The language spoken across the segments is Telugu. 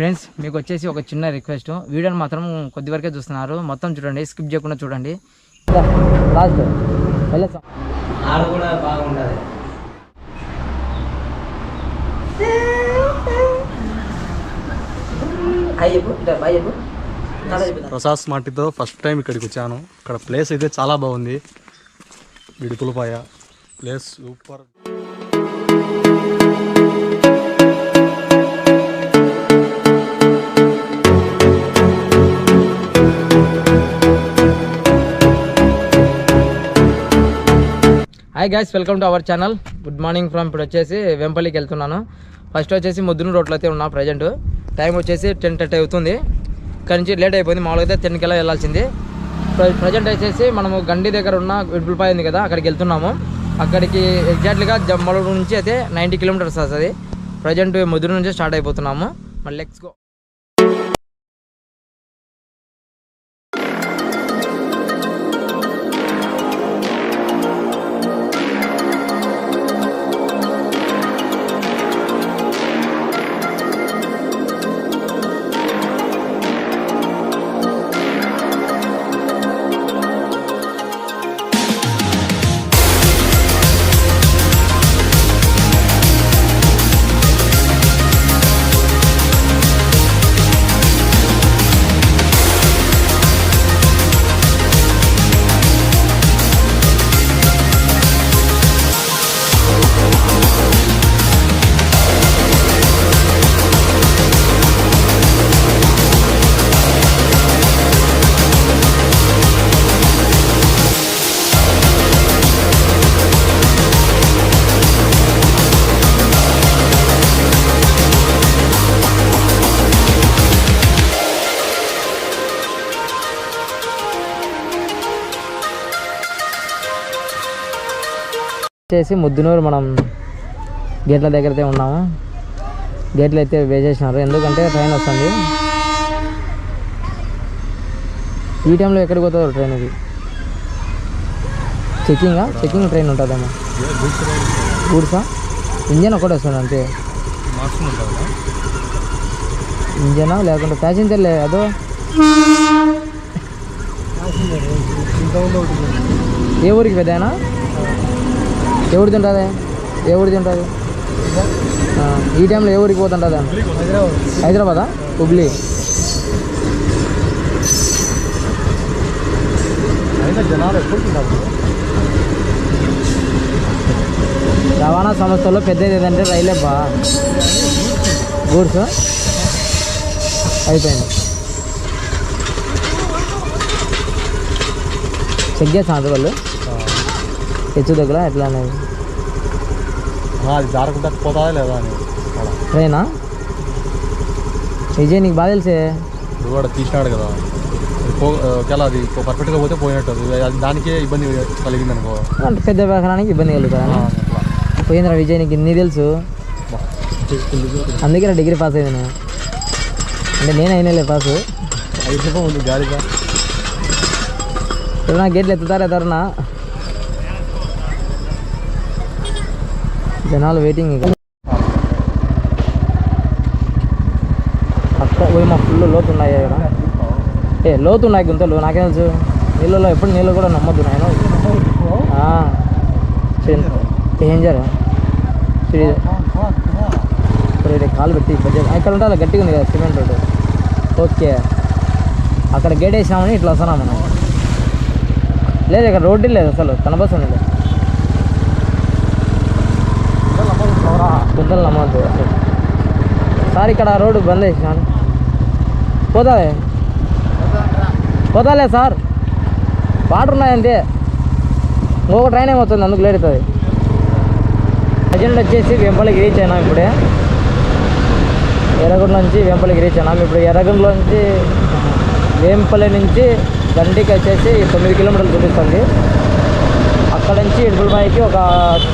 ఫ్రెండ్స్ మీకు వచ్చేసి ఒక చిన్న రిక్వెస్ట్ వీడియోని మాత్రం కొద్ది వరకే చూస్తున్నారు. మొత్తం చూడండి స్కిప్ చేయకుండా చూడండి. లాస్ట్ వెళ్ళొచ్చా. ఆడ కూడా బాగుంటుంది. ప్రసాద్ స్మార్ట్తో ఫస్ట్ టైం ఇక్కడికి వచ్చాను. ఇక్కడ ప్లేస్ అయితే చాలా బాగుంది. Vidupulapaya place super hi guys welcome to our channel good morning from ఇప్పుడు వచ్చేసి వెంపల్లికి వెళ్తున్నాను. ఫస్ట్ వచ్చేసి ముద్దున రోడ్లో అయితే ఉన్నా ప్రజెంట్ టైం వచ్చేసి టెన్ థర్టీ అవుతుంది. ఇక్కడ నుంచి లేట్ అయిపోయింది. మామూలుగా అయితే టెన్కి వెళ్ళా వెళ్ళాల్సింది. ప్రజెంట్ వచ్చేసి మనము గండి దగ్గర ఉన్న విడుపులపాయ ఉంది కదా అక్కడికి వెళ్తున్నాము. అక్కడికి ఎగ్జాక్ట్లీగా జమ్మలూరు నుంచి అయితే నైంటీ కిలోమీటర్స్ వస్తుంది. ప్రజెంట్ ముద్దురు నుంచి స్టార్ట్ అయిపోతున్నాము. మళ్ళీ లెక్స్ గో వచ్చేసి ముద్దునూరు మనం గేట్ల దగ్గర అయితే ఉన్నాము. గేట్లు అయితే వేసేసినారు. ఎందుకంటే ట్రైన్ వస్తుంది. ఈ టైంలో ఎక్కడికి పోతుందో ట్రైన్ ఇది? చెక్కింగా? చెక్కింగ్ ట్రైన్ ఉంటుందేమో. గూడ్సా? ఇంజన్ ఒకటి వస్తుంది అంతే. ఇంజనా? లేకుంటే ప్యాసింజర్ లే అదో? ఏ ఊరికి పెద్దనా ఊరికి తింటుంది? ఊరికి తింటుంది? ఈ టైంలో ఏ ఊరికి పోతుంటుంది హైదరాబాదా? హుబ్లీ. రవాణా సంస్థలో పెద్దది ఏదంటే రైలే బా. గూడ్స్? అయిపోయింది. చెక్ చేస్తాను వాళ్ళు? హెచ్చు దగ్గర ఎట్లా అనేది? అది జారకుండా పోతుందా లేదా అని. ట్రైనా? విజయ్ నీకు బాగా తెలిసే? ఇప్పుడు కూడా తీసినాడు కదా. పో ఒకవేళ అది పర్ఫెక్ట్గా పోతే పోయినట్టు అది. దానికే ఇబ్బంది కలిగింది అనుకో. అంటే పెద్ద వాహనానికి ఇబ్బంది కలుగుతుంది పోయిందిరా విజయ్ నీకు ఇన్ని తెలుసు. అందుకే నా డిగ్రీ పాస్ అయింది నేను అంటే నేను అయినలే పాసు. ఐదు రూపాయలు ఉంది గాడిగా ఇప్పుడు నా గేట్లు ఎత్తుతారా ఎత్తారనా జనాలు వెయిటింగ్ ఇక. పోయి మా ఫుల్ లోతు ఉన్నాయి ఇక్కడ ఏ లోతు ఉన్నాయి గుంతలు నాకేం తెలుసు. నీళ్ళలో ఎప్పుడు నీళ్ళు కూడా నమ్మద్దు నాయన. డేంజర్ ఇప్పుడు కాలు పెట్టి ఇక్కడ ఉంటే అలా గట్టిగా ఉంది కదా సిమెంట్ రోడ్డు. ఓకే. అక్కడ గేట్ వేసినామని ఇట్లా వస్తున్నాం మనం. లేదు ఇక్కడ రోడ్డు లేదు అసలు కనబస్తుంది లేదు గుంతలు నమ్మద్దు అసలు సార్ ఇక్కడ రోడ్డు బంద్ చేసినాను పోతాలే పోతాలే సార్. వాటర్ ఉన్నాయంతే ఇంకొక ట్రైన్ ఏమవుతుంది? అందుకు లేట్ అవుతుంది. ప్రజెంట్ వచ్చేసి వెంపల్లికి రీచ్ అయినాం ఇప్పుడే. ఎర్రగుండ నుంచి వెంపల్లికి రీచ్ అయినాం ఇప్పుడు ఎర్రగుండలో నుంచి వేంపల్లి నుంచి గండికి వచ్చేసి తొమ్మిది కిలోమీటర్లు చూపిస్తుంది. అక్కడ నుంచి ఇడుపులబాయికి ఒక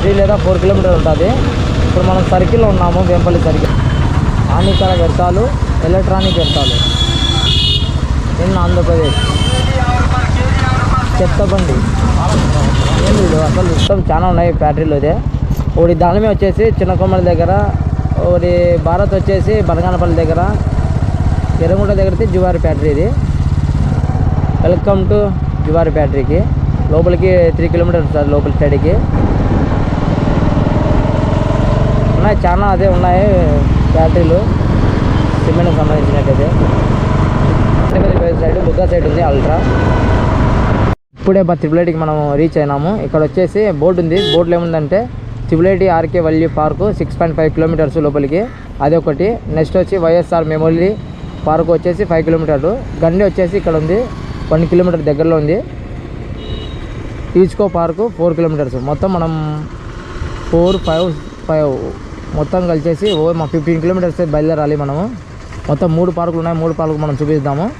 త్రీ లేదా ఫోర్ కిలోమీటర్లు ఉంటుంది. ఇప్పుడు మనం సర్కిల్లో ఉన్నాము వేంపల్లి సర్కిల్. హానికర వ్యర్థాలు ఎలక్ట్రానిక్ వ్యర్థాలు. నిన్న ఆంధ్రప్రదేశ్. చెత్తబండి. ఏం లేదు అసలు మొత్తం చాలా ఉన్నాయి ఫ్యాక్టరీలు అయితే. ఒకటి దానిమే వచ్చేసి చిన్న కొమ్మల దగ్గర ఒకటి భారత్ వచ్చేసి బనగానపల్లి దగ్గర ఎర్రగుంట దగ్గర అయితే జువారి ఫ్యాక్టరీ ఇది. వెల్కమ్ టు జువారి ఫ్యాక్టరీకి. లోపలికి త్రీ కిలోమీటర్స్ సార్ లోపల స్టడీకి ఉన్నాయి చాలా అదే ఉన్నాయి ఫ్యాక్టరీలు సిమెంట్కి సంబంధించినట్టయితే. సైడ్ బుగ్గా సైడ్ ఉంది అల్ట్రా ఇప్పుడే బా త్రిపులైటికి మనం రీచ్ అయినాము. ఇక్కడ వచ్చేసి బోర్డు ఉంది. బోర్డులో ఏముందంటే triple IT RK valley park six point five kilometres లోపలికి. అదొకటి నెక్స్ట్ వచ్చి వైఎస్ఆర్ మెమోరీ పార్క్ వచ్చేసి ఫైవ్ కిలోమీటర్లు గండి వచ్చేసి ఇక్కడ ఉంది. వన్ కిలోమీటర్ దగ్గరలో ఉంది. ఈచ్కో పార్కు ఫోర్ కిలోమీటర్స్ మొత్తం మనం ఫోర్ ఫైవ్ ఫైవ్ మొత్తం కలిసేసి ఓ మా ఫిఫ్టీన్ కిలోమీటర్స్ బయలుదేరాలి మనము. మొత్తం మూడు పార్కులు ఉన్నాయి మూడు పార్కులు మనం చూపిద్దాము.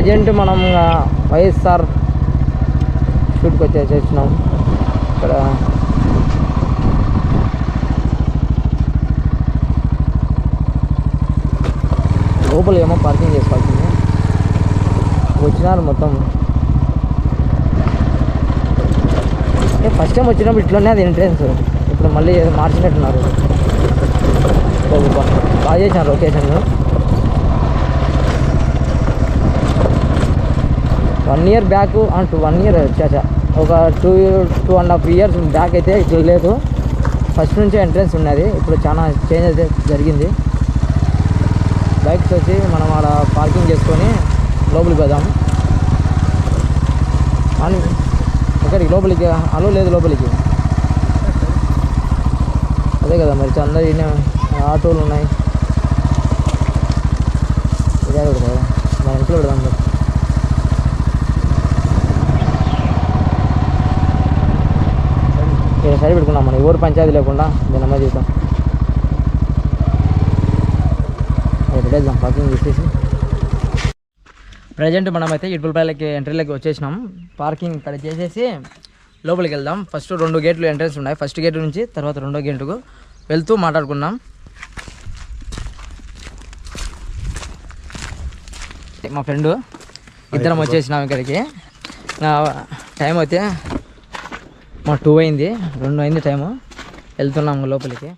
ప్రజెంట్ మనం వైఎస్ఆర్ షూట్కి వచ్చేసి వచ్చినాం ఇక్కడ. లోపల ఏమో పార్కింగ్ చేసుకోవాల్సింది. వచ్చినారు మొత్తం. అంటే ఫస్ట్ టైం వచ్చినప్పుడు ఇట్లనే అది ఎంట్రెన్స్ ఇప్పుడు మళ్ళీ ఏదో మార్చినట్టున్నారు. బాగా చేసినారు లొకేషన్ వన్ ఇయర్ బ్యాక్ అంటూ వన్ ఇయర్ వచ్చాచా ఒక two two and half years back అయితే ఇప్పుడు లేదు. ఫస్ట్ నుంచే ఎంట్రన్స్ ఉన్నది. ఇప్పుడు చాలా చేంజ్ అయితే జరిగింది. బైక్స్ వచ్చి మనం అక్కడ పార్కింగ్ చేసుకొని లోపలికి పోదాం. అని ఎక్కడికి? లోపలికి? అలో లేదు లోపలికి. అదే కదా మరి అందరు ఆటోలు ఉన్నాయి. ఇదే కదా. మన ఇంట్లో పెడదాం సరి పెట్టుకున్నాం మనం. ఎవరు పంచాయతీ లేకుండా దీని అమ్మాయి చూద్దాం. పెట్టేద్దాం పార్కింగ్ చేసేసి. ప్రజెంట్ మనమైతే ఇటుపల్లిపల్లికి ఎంట్రీలోకి వచ్చేసినాం. పార్కింగ్ ఇక్కడ చేసేసి లోపలికి వెళ్దాం. ఫస్ట్ రెండు గేట్లు ఎంట్రన్స్ ఉన్నాయి. ఫస్ట్ గేట్ నుంచి తర్వాత రెండో గేటుకు వెళ్తూ మాట్లాడుకున్నాం మా ఫ్రెండ్ ఇద్దరం వచ్చేసినాం ఇక్కడికి. టైం అయితే మా టూ అయింది రెండు అయింది టైము వెళ్తున్నాము లోపలికి.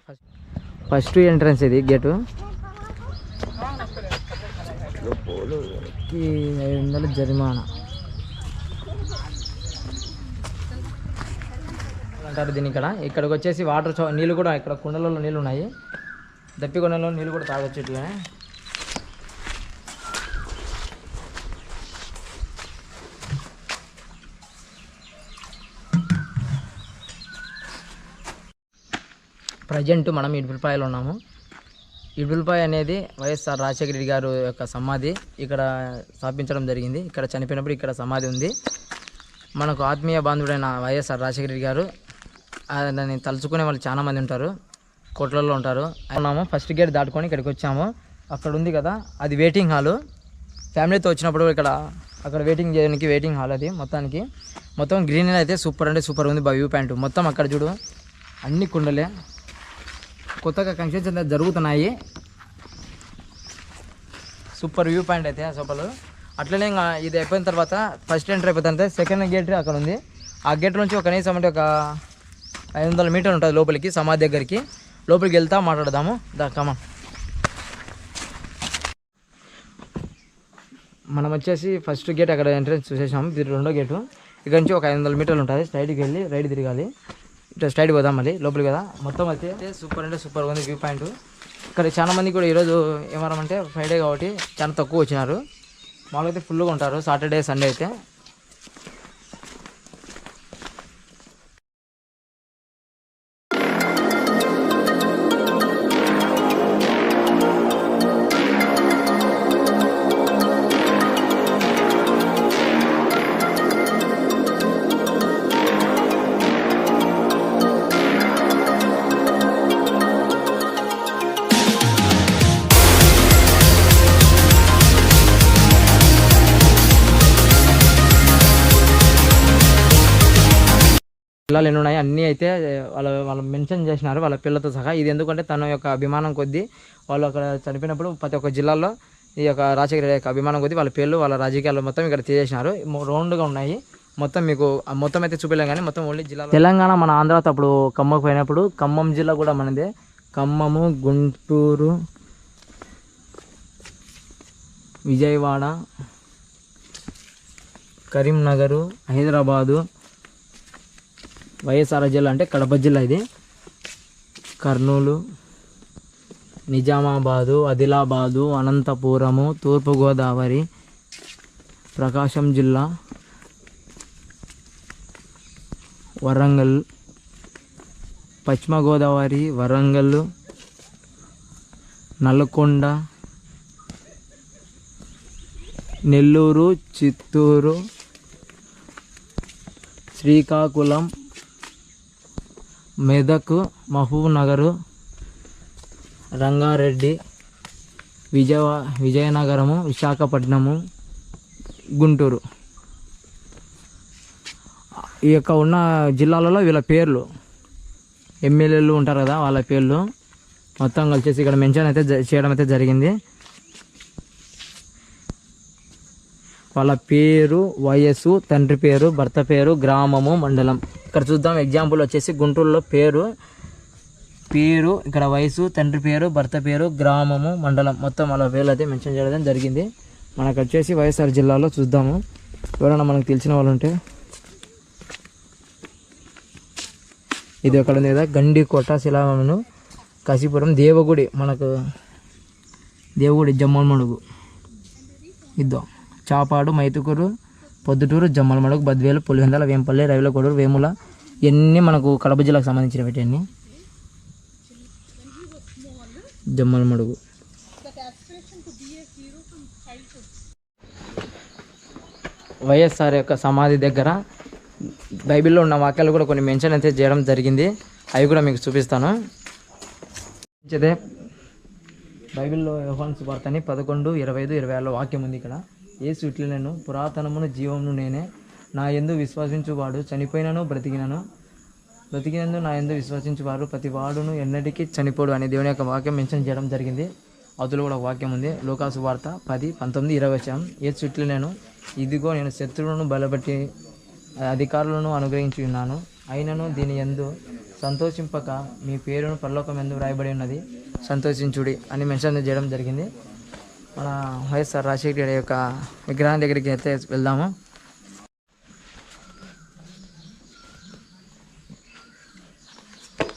ఫస్ట్ ఎంట్రన్స్ ఇది గేటు ఐదు వందల జరిమానా. అంటారు దీని ఇక్కడ. ఇక్కడికి వచ్చేసి వాటర్ నీళ్ళు కూడా ఇక్కడ కుండలలో నీళ్ళు ఉన్నాయి. దప్పి కొండలో నీళ్ళు కూడా తాగొచ్చు ఇట్లనే. ప్రజెంట్ మనం ఇడుపులపాయలో ఉన్నాము. ఇడుపులపాయ అనేది వైఎస్ఆర్ రాజశేఖర రెడ్డి గారు యొక్క సమాధి. ఇక్కడ స్థాపించడం జరిగింది. ఇక్కడ చనిపోయినప్పుడు ఇక్కడ సమాధి ఉంది. మనకు ఆత్మీయ బాంధుడైన వైఎస్ఆర్ రాజశేఖర రెడ్డి గారు దాన్ని తలుచుకునే వాళ్ళు చాలామంది ఉంటారు. కోట్లలో ఉంటారు. ఉన్నాము. ఫస్ట్ గేట్ దాటుకొని ఇక్కడికి వచ్చాము. అక్కడ ఉంది కదా అది వెయిటింగ్ హాలు ఫ్యామిలీతో వచ్చినప్పుడు ఇక్కడ అక్కడ వెయిటింగ్ చేయడానికి వెయిటింగ్ హాల్ అది మొత్తానికి. మొత్తం గ్రీన్ అయితే సూపర్ అంటే సూపర్ ఉంది. వ్యూ పాయింట్ మొత్తం అక్కడ చూడు. అన్ని కుండలే. కొత్తగా కన్స్ట్రక్షన్ అయితే జరుగుతున్నాయి. సూపర్ వ్యూ పాయింట్ అయితే సోపలు అట్లనే ఇంకా ఇది అయిపోయిన తర్వాత ఫస్ట్ ఎంటర్ అయిపోతుంది సెకండ్ గేట్ అక్కడ ఉంది. ఆ గేట్ నుంచి ఒక కనీసం అంటే ఒక ఐదు వందల మీటర్ ఉంటుంది లోపలికి సమాధి దగ్గరికి. లోపలికి వెళ్తా మాట్లాడదాము. దా కమా మనం వచ్చేసి ఫస్ట్ గేట్ అక్కడ ఎంట్రన్స్ చూసేసాము ఇది రెండో గేటు. ఇక్కడ నుంచి ఒక ఐదు వందల మీటర్లు ఉంటుంది. స్ట్రైట్కి వెళ్ళి రైట్ తిరగాలి. ఇట్లా స్ట్రైట్ పోదాం మళ్ళీ లోపలికి కదా మొత్తం అయితే సూపర్ అంటే సూపర్ ఉంది వ్యూ పాయింట్. ఇక్కడ చాలా మంది కూడా ఈరోజు ఏమన్నామంటే ఫ్రైడే కాబట్టి చాలా తక్కువ వచ్చినారు. మామూలుగా అయితే ఫుల్గా ఉంటారు సాటర్డే సండే అయితే. పిల్లలు ఎన్ని ఉన్నాయి అన్నీ అయితే వాళ్ళ వాళ్ళు మెన్షన్ చేసినారు వాళ్ళ పిల్లలతో సహా. ఇది ఎందుకంటే తన యొక్క అభిమానం కొద్దీ వాళ్ళు అక్కడ చనిపోయినప్పుడు ప్రతి ఒక్క జిల్లాలో ఈ యొక్క రాజశేఖర యొక్క అభిమానం కొద్దీ వాళ్ళ పేర్లు వాళ్ళ రాజకీయాలు మొత్తం ఇక్కడ తీసేసినారు రౌండ్గా ఉన్నాయి. మొత్తం మీకు మొత్తం అయితే చూపించలేం కానీ మొత్తం ఓన్లీ జిల్లా తెలంగాణ మన ఆంధ్ర అప్పుడు ఖమ్మకు పోయినప్పుడు ఖమ్మం జిల్లా కూడా మనదే. ఖమ్మము గుంటూరు విజయవాడ కరీంనగరు హైదరాబాదు వైఎస్ఆర్ జిల్లా అంటే కడప జిల్లా ఇది. కర్నూలు నిజామాబాదు ఆదిలాబాదు అనంతపురము తూర్పుగోదావరి ప్రకాశం జిల్లా వరంగల్ పశ్చిమ గోదావరి వరంగల్ నల్గొండ నెల్లూరు చిత్తూరు శ్రీకాకుళం మెదక్ మహబూబ్ నగరు రంగారెడ్డి విజయ విజయనగరము విశాఖపట్నము గుంటూరు. ఈ యొక్క ఉన్న జిల్లాలలో వీళ్ళ పేర్లు. ఎమ్మెల్యేలు ఉంటారు కదా వాళ్ళ పేర్లు. మొత్తం కలిసేసి ఇక్కడ మెన్షన్ అయితే చేయడం అయితే జరిగింది. వాళ్ళ పేరు వయస్సు తండ్రి పేరు భర్త పేరు గ్రామము మండలం. ఇక్కడ చూద్దాం ఎగ్జాంపుల్ వచ్చేసి గుంటూరులో పేరు పేరు ఇక్కడ వయసు తండ్రి పేరు భర్త పేరు గ్రామము మండలం మొత్తం అలా పేర్లు అయితే మెన్షన్ చేయడం జరిగింది. మనకు వచ్చేసి వైఎస్ఆర్ జిల్లాలో చూద్దాము. ఎవరైనా మనకు తెలిసిన వాళ్ళు ఉంటే. ఇది ఒకటి ఉంది కదా? గండికోట శిలామను కాశీపురం దేవగుడి మనకు దేవగుడి జమ్మలమడుగు. ఇద్దాం. చాపాడు మైతుకూరు పొద్దుటూరు జమ్మలమడుగు బద్వేలు పులివెందల వేంపల్లి రవిలగూడూరు వేముల ఇవన్నీ మనకు కడప జిల్లాకు సంబంధించినవి అన్ని జమ్మలమడుగు వైఎస్ఆర్ యొక్క సమాధి దగ్గర బైబిల్లో ఉన్న వాక్యాలు కూడా కొన్ని మెన్షన్ అయితే చేయడం జరిగింది. అవి కూడా మీకు చూపిస్తాను. బైబిల్లో యోహాన్ సువార్త అని పదకొండు ఇరవై ఐదు ఇరవై ఆరులో వాక్యం ఉంది ఇక్కడ. ఏ ఇట్లు నేను పురాతనమును జీవమును నేనే. నా ఎందు విశ్వసించువాడు చనిపోయినను బ్రతికినను. బ్రతికినందు నా ఎందు విశ్వసించువారు ప్రతి వాడును ఎన్నటికీ చనిపోడు అనే దేవుని యొక్క వాక్యం మెన్షన్ చేయడం జరిగింది. అవతల కూడా ఒక వాక్యం ఉంది. లోకాసు వార్త పది పంతొమ్మిది ఇరవై వచ్చాం ఏ చుట్లు నేను ఇదిగో నేను శత్రువులను బలపెట్టి అధికారులను అనుగ్రహించి ఉన్నాను. అయినను దీని ఎందు సంతోషింపక మీ పేరును పరలోకం ఎందు వ్రాయబడి ఉన్నది. సంతోషించుడి అని మెన్షన్ చేయడం జరిగింది. మన వైఎస్ఆర్ రాజశేఖర్ గారి యొక్క విగ్రహం దగ్గరికి అయితే వెళ్దాము.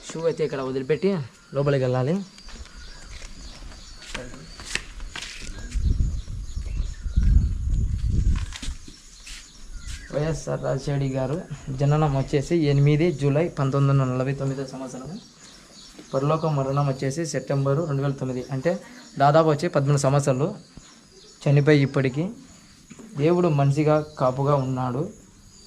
షూ అయితే ఇక్కడ వదిలిపెట్టి లోపలికి వెళ్ళాలి. వైఎస్ఆర్ రాజశేఖరి గారు జననం వచ్చేసి ఎనిమిది జూలై పంతొమ్మిది వందల నలభై తొమ్మిదో సంవత్సరం. పరలోక మరణం వచ్చేసి సెప్టెంబరు రెండు వేల తొమ్మిది. అంటే దాదాపు వచ్చి పద్మూడు సంవత్సరాలు చనిపోయి ఇప్పటికీ. దేవుడు మనిషిగా కాపుగా ఉన్నాడు.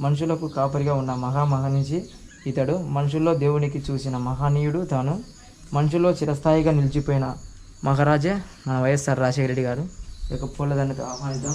మనుషులకు కాపరిగా ఉన్న మహామహనిషి ఇతడు. మనుషుల్లో దేవునికి చూసిన మహనీయుడు తాను. మనుషుల్లో చిరస్థాయిగా నిలిచిపోయిన మహారాజే మన వైఎస్ఆర్ రాజశేఖర రెడ్డి గారు. ఇక యొక్క పూలదండకు ఆహ్వానిద్దాం.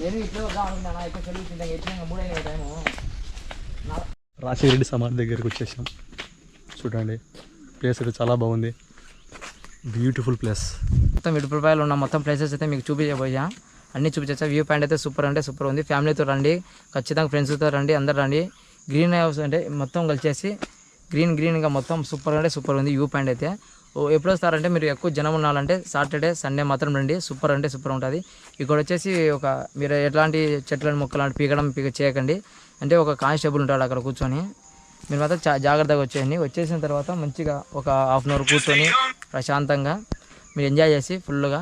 నేను ఇట్లా రాజశేఖరెడ్డి సమాధి దగ్గరికి వచ్చేసాం. చూడండి ప్లేస్ అయితే చాలా బాగుంది. బ్యూటిఫుల్ ప్లేస్ మొత్తం విడుపులపాయలు ఉన్న మొత్తం ప్లేసెస్ అయితే మీకు చూపించబోయా. అన్ని చూపించా వ్యూ పాయింట్ అయితే సూపర్ అంటే సూపర్ ఉంది. ఫ్యామిలీతో రండి. ఖచ్చితంగా ఫ్రెండ్స్తో రండి. అందరు రండి. గ్రీన్ హౌస్ అంటే మొత్తం కలిసేసి గ్రీన్ గ్రీన్గా మొత్తం సూపర్ అంటే సూపర్ ఉంది. వ్యూ పాయింట్ అయితే. ఓ ఎప్పుడు వస్తారంటే మీరు ఎక్కువ జనం ఉండాలంటే సాటర్డే సండే మాత్రం రండి. సూపర్ అంటే సూపర్ ఉంటుంది. ఇక్కడ వచ్చేసి ఒక మీరు ఎట్లాంటి చెట్లను మొక్కలు పీకడం పీక చేయకండి. అంటే ఒక కానిస్టేబుల్ ఉంటాడు అక్కడ కూర్చొని. మీరు మాత్రం జాగ్రత్తగా వచ్చేయండి. వచ్చేసిన తర్వాత మంచిగా ఒక హాఫ్ అన్ అవర్ కూర్చొని ప్రశాంతంగా మీరు ఎంజాయ్ చేసి ఫుల్గా